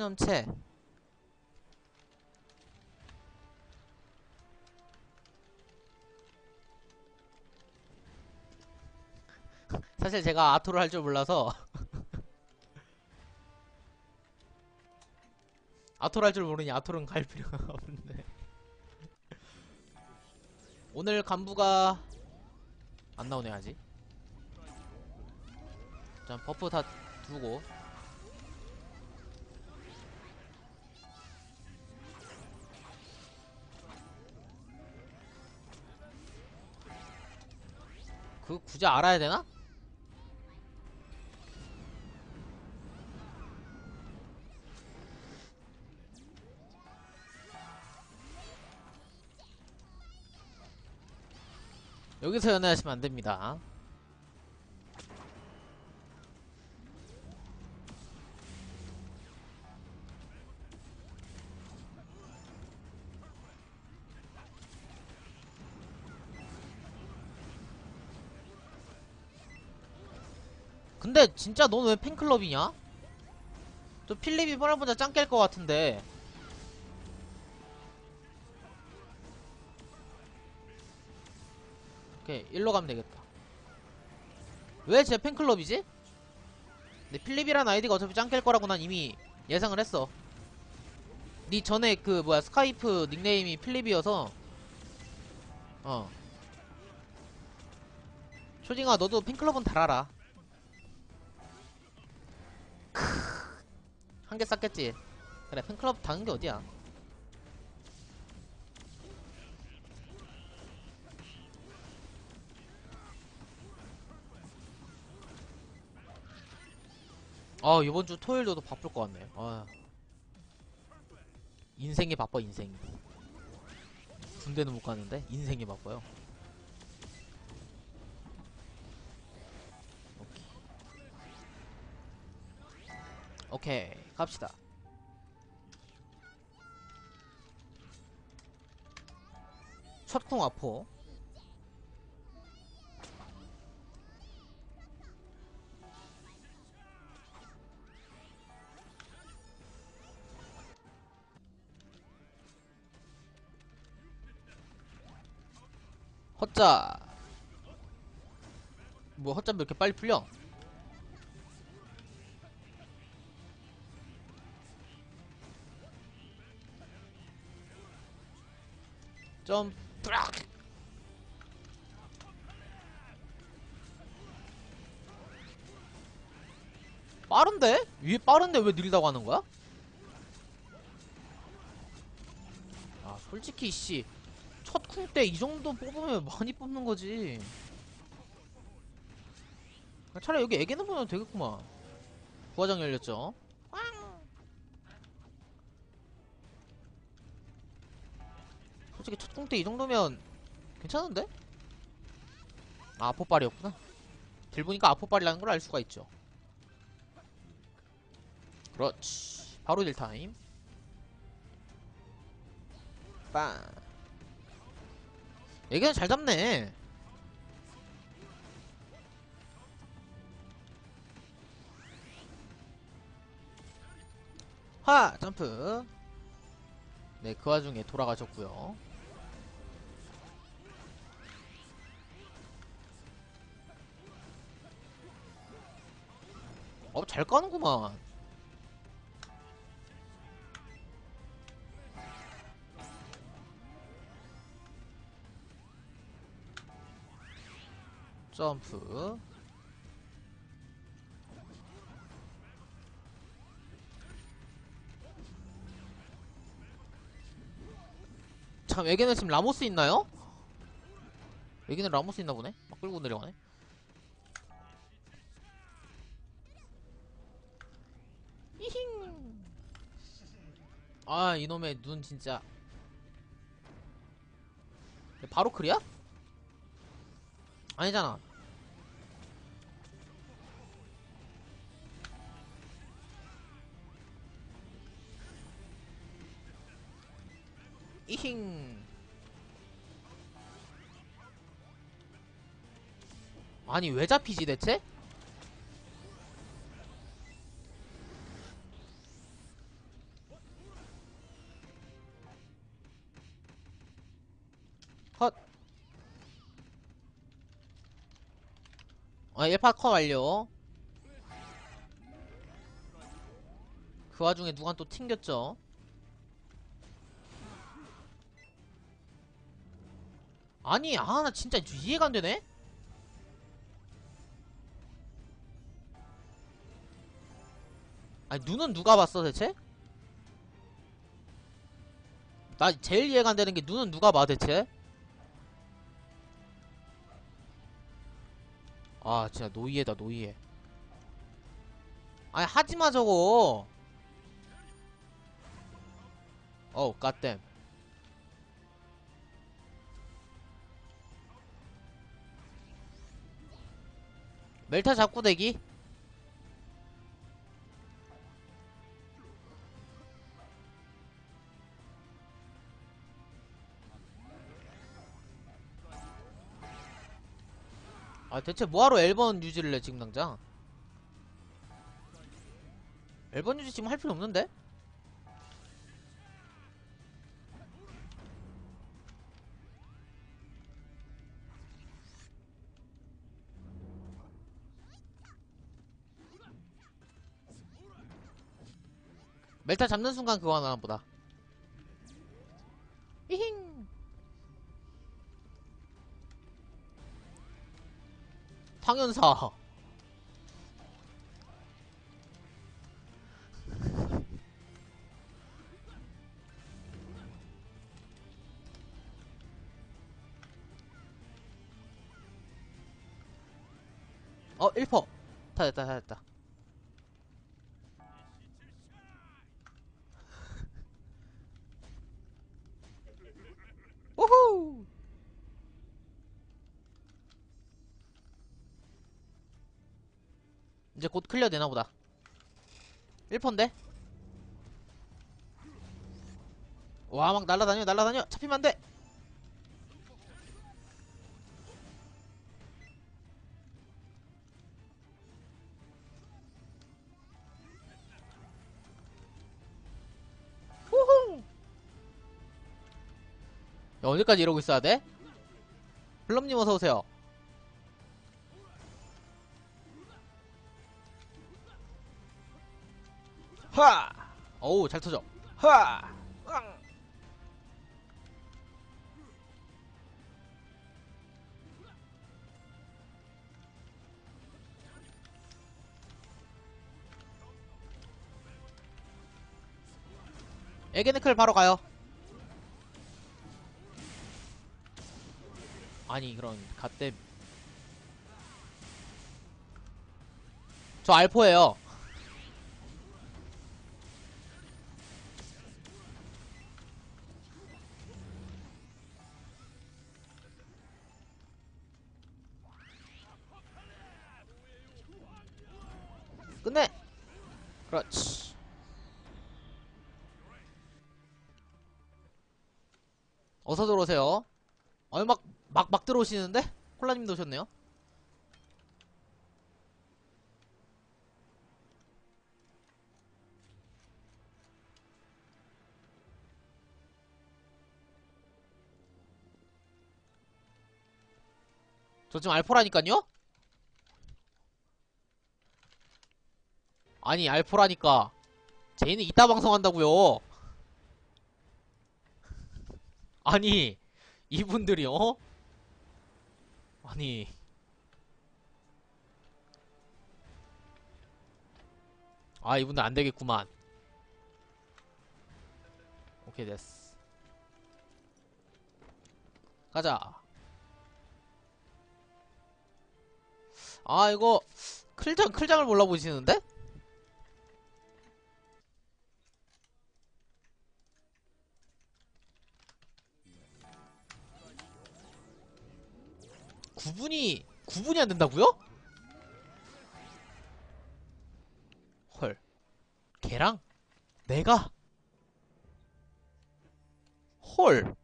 전염체 사실 제가 아토를 할 줄 몰라서. 아토를 할 줄 모르니 아토는 갈 필요가 없는데. 오늘 간부가 안 나오네 아직. 자 버프 다 두고 그 굳이 알아야 되나? 여기서 연애하시면 안 됩니다. 근데 진짜 넌 왜 팬클럽이냐? 저 필립이 뻔할보자 짱깰 것 같은데. 오케이 일로 가면 되겠다. 왜 제 팬클럽이지? 근데 필립이란 아이디가 어차피 짱깰 거라고 난 이미 예상을 했어. 니 전에 그 뭐야 스카이프 닉네임이 필립이어서. 어. 초딩아 너도 팬클럽은 달아라 한 개 쌌겠지? 그래 팬클럽 다는 게 어디야? 아 이번 주 토요일도 또 바쁠 것 같네. 아. 인생이 바빠 인생이. 군대는 못 가는데 인생이 바빠요 오케이 갑시다. 첫쿵 아포. 헛자. 뭐 헛자 왜 이렇게 빨리 풀려? 점 브락 빠른데? 위에 빠른데 왜 느리다고 하는 거야? 아 솔직히 씨. 첫쿵 때 이 정도 뽑으면 많이 뽑는 거지. 차라리 여기 애기는 보면 되겠구만. 부화장 열렸죠 솔직히 첫공 때 이 정도면 괜찮은데? 아, 아포빨이었구나. 딜 보니까 아포빨이라는 걸 알 수가 있죠. 그렇지. 바로 딜 타임. 빵. 얘기는 잘 잡네. 하! 점프. 네, 그 와중에 돌아가셨고요. 어, 잘 까는구만. 점프. 참, 애기는 지금 라모스 있나요? 애기는 라모스 있나 보네? 막 끌고 내려가네? 아, 이놈의 눈 진짜. 바로 클이야? 아니잖아. 이힝. 아니, 왜 잡히지, 대체? 아 1파 컷 완료 그 와중에 누가 또 튕겼죠 아니 아 나 진짜 이해가 안 되네 아니 눈은 누가 봤어 대체? 나 제일 이해가 안 되는 게 눈은 누가 봐 대체? 아 진짜 노이해다 노이해 아니 하지마 저거. 어우 갓댐. 멜타 잡고 대기 아 대체 뭐하러 L번 유지를 해 지금 당장 L번 유지 지금 할 필요 없는데? 멜타 잡는 순간 그거 하나 보다 당연사 어 1퍼. 다 됐다 다 됐다 곧 클리어 되나 보다. 1퍼인데? 와 막 날라다녀 날라다녀. 잡히면 안돼. 우후! 야, 언제까지 이러고 있어야 돼? 플럼님 어서오세요 하! 어우 잘 터져 하! 앙! 에게네클 바로 가요 아니 그런 갓댐 저 알포예요 들어오시는데? 콜라님도 오셨네요. 저 지금 알포라니까요? 아니, 알포라니까. 제이는 이따 방송한다고요 아니, 이분들이 어? 아니. 아 이분들 안되겠구만. 오케이 됐어. 가자. 아 이거 클장 클장을 몰라 보시는데? 구분이 구분이 안 된다고요? 헐. 걔랑 내가 헐.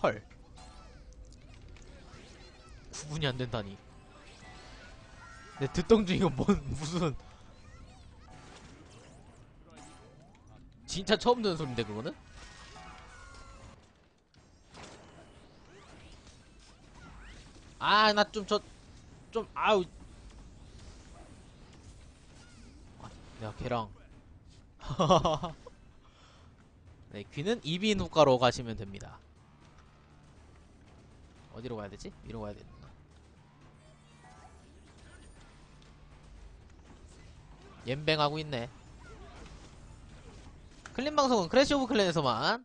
헐. 구분이 안 된다니. 내 듣던 중이건 뭔 무슨 진짜 처음 듣는 소린데 그거는? 아, 나 좀, 저, 좀, 아우. 아, 내가 걔랑. 네, 귀는 이비인후과로 가시면 됩니다. 어디로 가야 되지? 위로 가야 되나? 옌뱅하고 있네. 클린 방송은 크래시 오브 클랜에서만.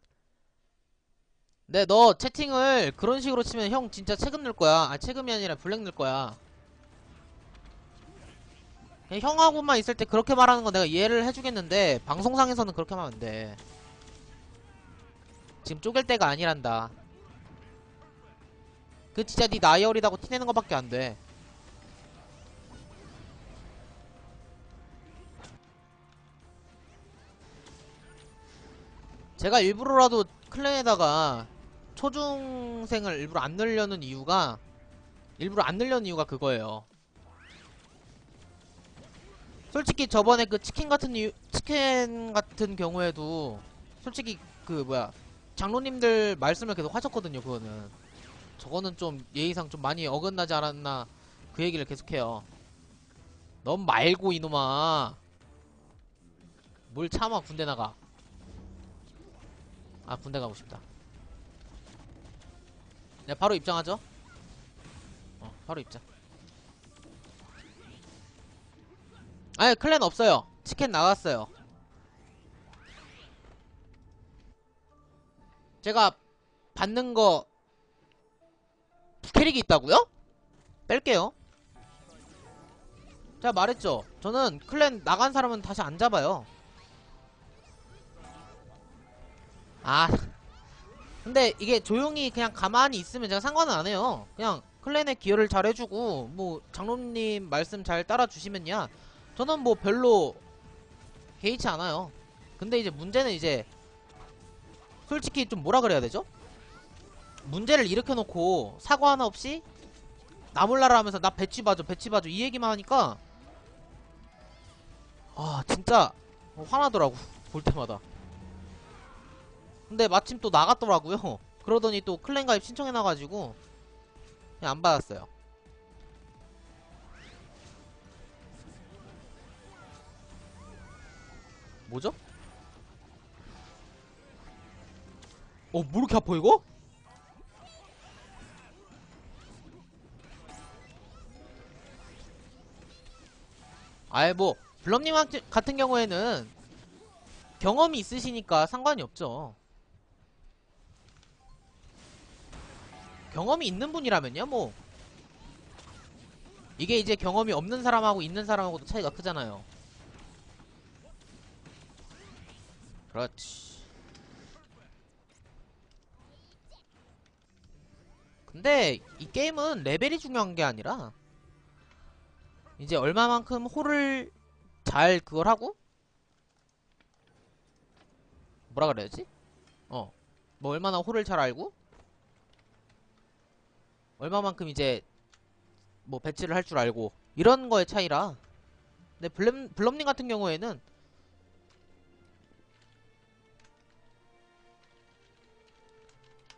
네, 너 채팅을 그런 식으로 치면 형 진짜 책임 낼 거야. 아, 책임이 아니라 블랙 낼 거야. 형하고만 있을 때 그렇게 말하는 건 내가 이해를 해주겠는데, 방송상에서는 그렇게 하면 안 돼. 지금 쪼갤 때가 아니란다. 그 진짜 네 나이 어리다고 티내는 거밖에 안 돼. 제가 일부러라도 클랜에다가 초중생을 일부러 안 넣으려는 이유가 일부러 안 넣으려는 이유가 그거예요. 솔직히 저번에 그 치킨 같은 이유, 치킨 같은 경우에도 솔직히 그 뭐야 장로님들 말씀을 계속 하셨거든요. 그거는 저거는 좀 예의상 좀 많이 어긋나지 않았나 그 얘기를 계속해요. 넌 말고 이놈아 뭘 참아 군대 나가. 아 군대 가고 싶다. 네 바로 입장하죠. 어 바로 입장. 아니 클랜 없어요. 치킨 나갔어요. 제가 받는 거 캐릭이 있다고요? 뺄게요. 제가 말했죠. 저는 클랜 나간 사람은 다시 안 잡아요. 아 근데 이게 조용히 그냥 가만히 있으면 제가 상관은 안 해요. 그냥 클랜에 기여를 잘 해주고 뭐 장로님 말씀 잘 따라주시면야 저는 뭐 별로 개의치 않아요. 근데 이제 문제는 이제 솔직히 좀 뭐라 그래야 되죠? 문제를 일으켜놓고 사과 하나 없이 나 몰라라 하면서 나 배치 봐줘 배치 봐줘 이 얘기만 하니까 아 진짜 화나더라고 볼 때마다 근데 마침 또 나갔더라고요. 그러더니 또 클랜 가입 신청해놔가지고 그냥 안 받았어요. 뭐죠? 어, 뭐 이렇게 아파 이거? 아예 뭐 블럼님 같- 같은 경우에는 경험이 있으시니까 상관이 없죠. 경험이 있는 분이라면요, 뭐. 이게 이제 경험이 없는 사람하고 있는 사람하고도 차이가 크잖아요. 그렇지. 근데 이 게임은 레벨이 중요한 게 아니라 이제 얼마만큼 홀을 잘 그걸 하고 뭐라 그래야지? 어. 뭐 얼마나 홀을 잘 알고 얼마만큼 이제 뭐 배치를 할 줄 알고 이런 거의 차이라. 근데 블럼, 블럼님 같은 경우에는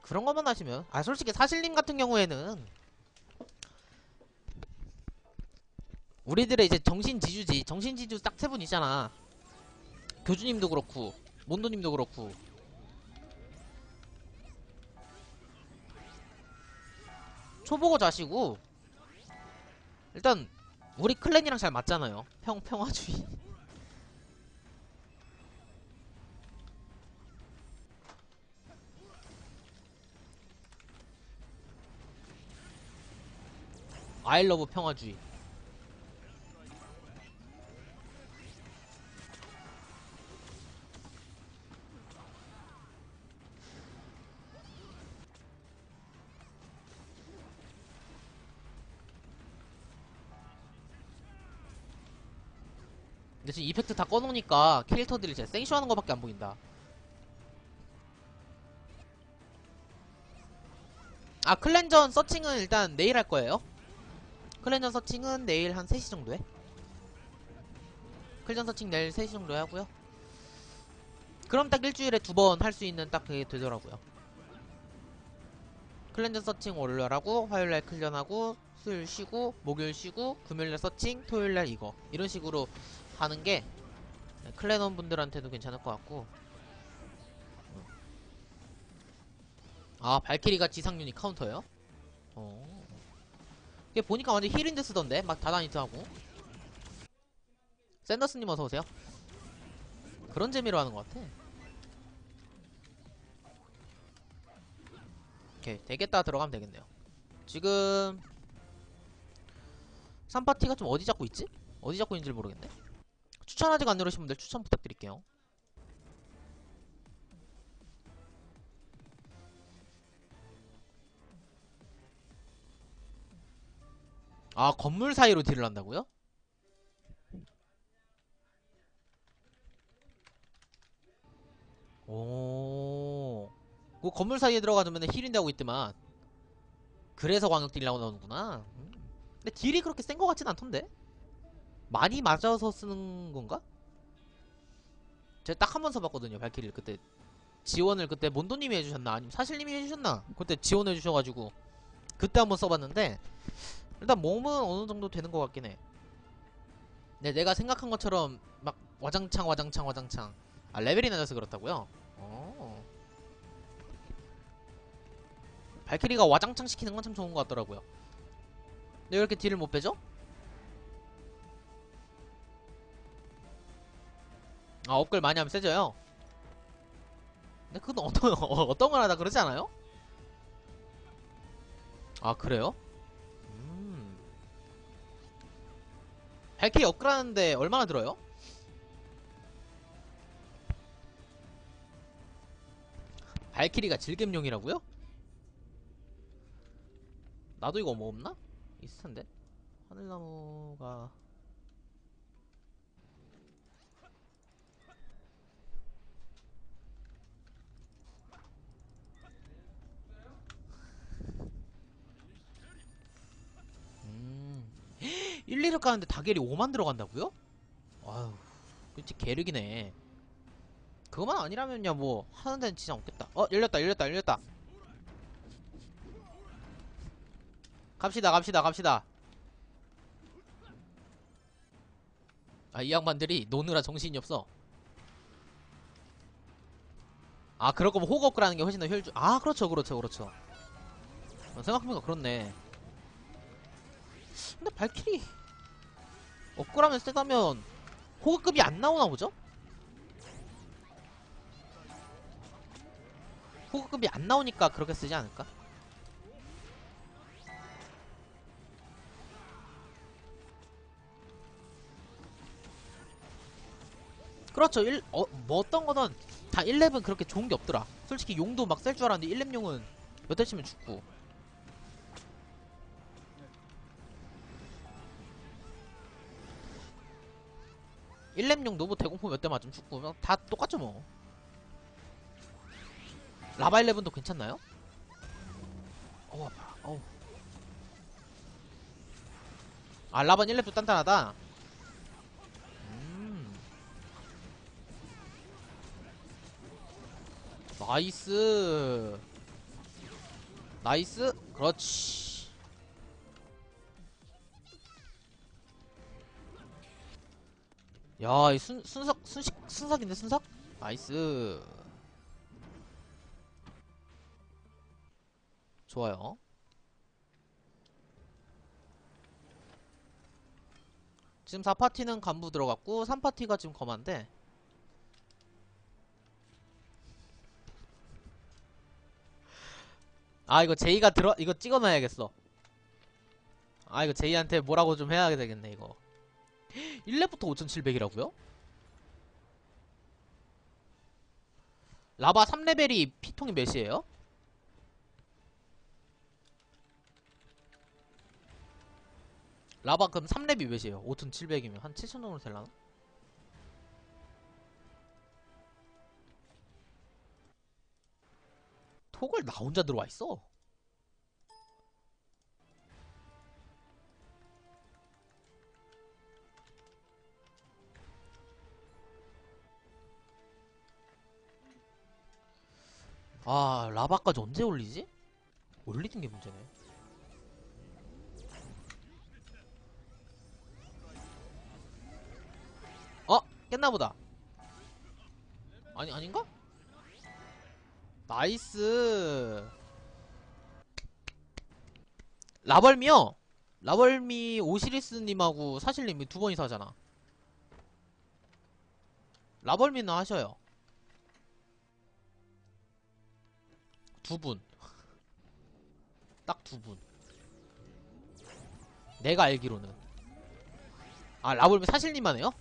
그런 것만 하시면 아 솔직히 사실님 같은 경우에는 우리들의 이제 정신지주지 정신지주 딱 세 분 있잖아. 교주님도 그렇고 몬도님도 그렇고 초보고 자시고 일단 우리 클랜이랑 잘 맞잖아요. 평 평화주의. 아이러브 평화주의 근데 지금 이펙트 다 꺼놓으니까 캐릭터들이 진짜 생쇼하는 거밖에 안 보인다. 아 클랜전 서칭은 일단 내일 할 거예요. 클랜전 서칭은 내일 한 3시 정도에. 클랜전 서칭 내일 3시 정도에 하고요. 그럼 딱 일주일에 두 번 할 수 있는 딱 그게 되더라고요. 클렌저 서칭 월요일 하고 화요일날 클련하고 수요일 쉬고 목요일 쉬고 금요일날 서칭 토요일날 이거. 이런 식으로 하는 게 클랜원 분들한테도 괜찮을 것 같고. 아 발키리가 지상 유닛 카운터예요? 어. 이게 보니까 완전 힐인드 쓰던데? 막 다다니트 하고. 샌더스님 어서오세요. 그런 재미로 하는 것 같아. 오케이 되겠다 들어가면 되겠네요. 지금 3파티가 좀 어디 잡고 있지? 어디 잡고 있는지 모르겠네 추천 아직 안 누르신 분들 추천 부탁드릴게요 아 건물 사이로 딜을 한다고요? 오, 그 건물 사이에 힐인데 하고 있더만. 그래서 광역 딜라고 나오는구나. 음. 근데 딜이 그렇게 센 것 같진 않던데? 많이 맞아서 쓰는 건가? 제가 딱 한 번 써봤거든요, 발키리를. 그때 지원을 그때 몬도님이 해주셨나? 아니면 사실님이 해주셨나? 그때 지원해 주셔가지고 그때 한번 써봤는데 일단 몸은 어느 정도 되는 것 같긴 해. 근데 내가 생각한 것처럼 막 와장창 와장창 와장창 아 레벨이 낮아서 그렇다고요? 어. 발키리가 와장창 시키는 건 참 좋은 것 같더라고요. 근데 왜 이렇게 딜을 못 빼죠? 아 업글 많이 하면 세져요. 근데 그건 어떤 어떤 걸 하다 그러지 않아요? 아 그래요? 음. 발키리 업글 하는데 얼마나 들어요? 발키리가 질겜용이라고요? 나도 이거 뭐 없나? 있을 텐데. 하늘나무가 음. 1, 2를 까는데 다겔이 5만 들어간다고요? 아유, 그치 개륵이네. 그거만 아니라면야 뭐 하는 데는 진짜 없겠다. 어 열렸다 열렸다 열렸다. 갑시다 갑시다 갑시다. 아 이 양반들이 노느라 정신이 없어. 아 그럴 거면 호그 업그라는 게 훨씬 더 효율. 아 그렇죠 그렇죠 그렇죠. 어, 생각해보니까 그렇네. 근데 발키리 업그라면 세다면 호그급이 안 나오나 보죠? 호그급이 안 나오니까 그렇게 쓰지 않을까? 그렇죠. 일, 어, 뭐 어떤 거는 다 1렙은 그렇게 좋은 게 없더라. 솔직히 용도 막셀줄 알았는데 1렙 용은 몇 대 치면 죽고. 일렙용 노브 대공포 몇 대 맞으면 죽고 뭐다 똑같죠 뭐. 라바 11도 괜찮나요? 어우 아파. 어우. 아 라반 1렙도 단단하다. 음. 나이스. 나이스. 그렇지 야, 이 순, 순삭, 순식, 순삭인데, 순삭? 나이스. 좋아요. 지금 4파티는 간부 들어갔고, 3파티가 지금 검한데, 아, 이거 제이가 들어, 이거 찍어놔야겠어. 아, 이거 제이한테 뭐라고 좀 해야 되겠네, 이거. 1렙부터 5700이라고요? 라바 3레벨이 피통이 몇이에요? 라바 그럼 3렙이 몇이에요? 5700이면 한 7000 정도 될라나? 톡을 나 혼자 들어와 있어. 아 라바까지 언제 올리지? 올리는 게 문제네. 어? 깼나보다. 아니, 아닌가? 나이스. 라벌미요? 라벌미 오시리스님하고 사실님이 두 번이서 하잖아. 라벌미는 하셔요. 두 분. 딱 두 분. 내가 알기로는. 아, 라볼미 사실님만 해요?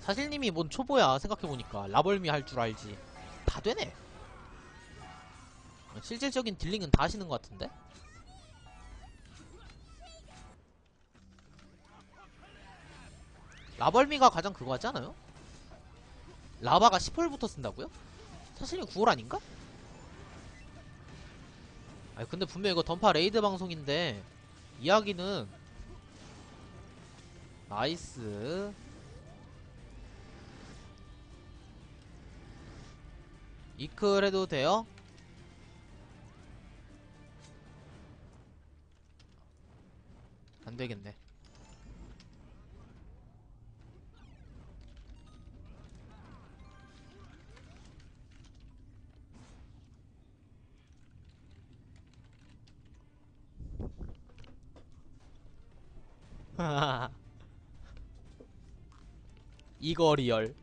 사실님이 뭔 초보야, 생각해보니까. 라벌미 할 줄 알지. 다 되네. 실질적인 딜링은 다 하시는 것 같은데? 라벌미가 가장 그거 같지 않아요? 라바가 10홀부터 쓴다고요? 사실은 9월 아닌가? 아니 근데 분명 이거 던파 레이드 방송인데 이야기는 나이스 이클 해도 돼요? 안 되겠네. 이거 리얼.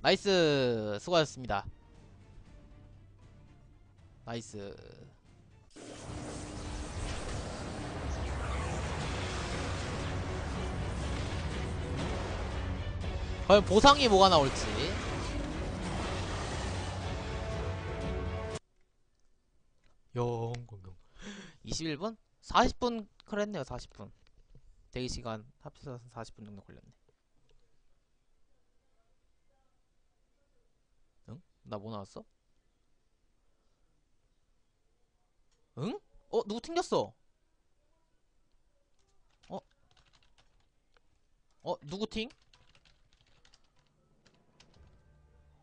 나이스 수고하셨습니다. 나이스. 과연 보상이 뭐가 나올지. 영공영. 21분? 40분 그랬네요 40분. 대기시간 합쳐서 40분 정도 걸렸네. 응? 나 뭐 나왔어? 응? 어? 누구 튕겼어? 어? 어? 누구 튕?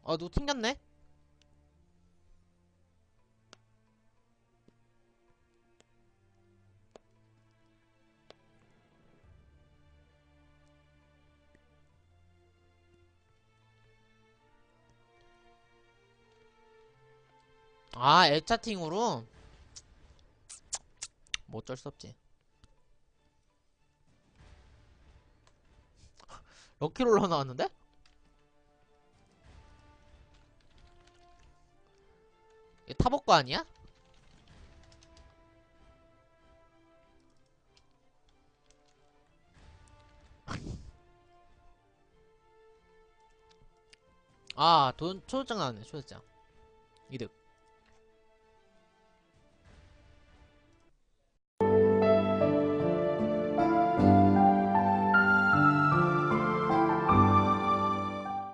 아 누구 튕겼네? 아, 앱 차팅으로? 뭐 어쩔 수 없지. 럭키롤러 나왔는데? 이게 타복거 아니야? 아, 돈, 초저장 나왔네, 초저장. 이득.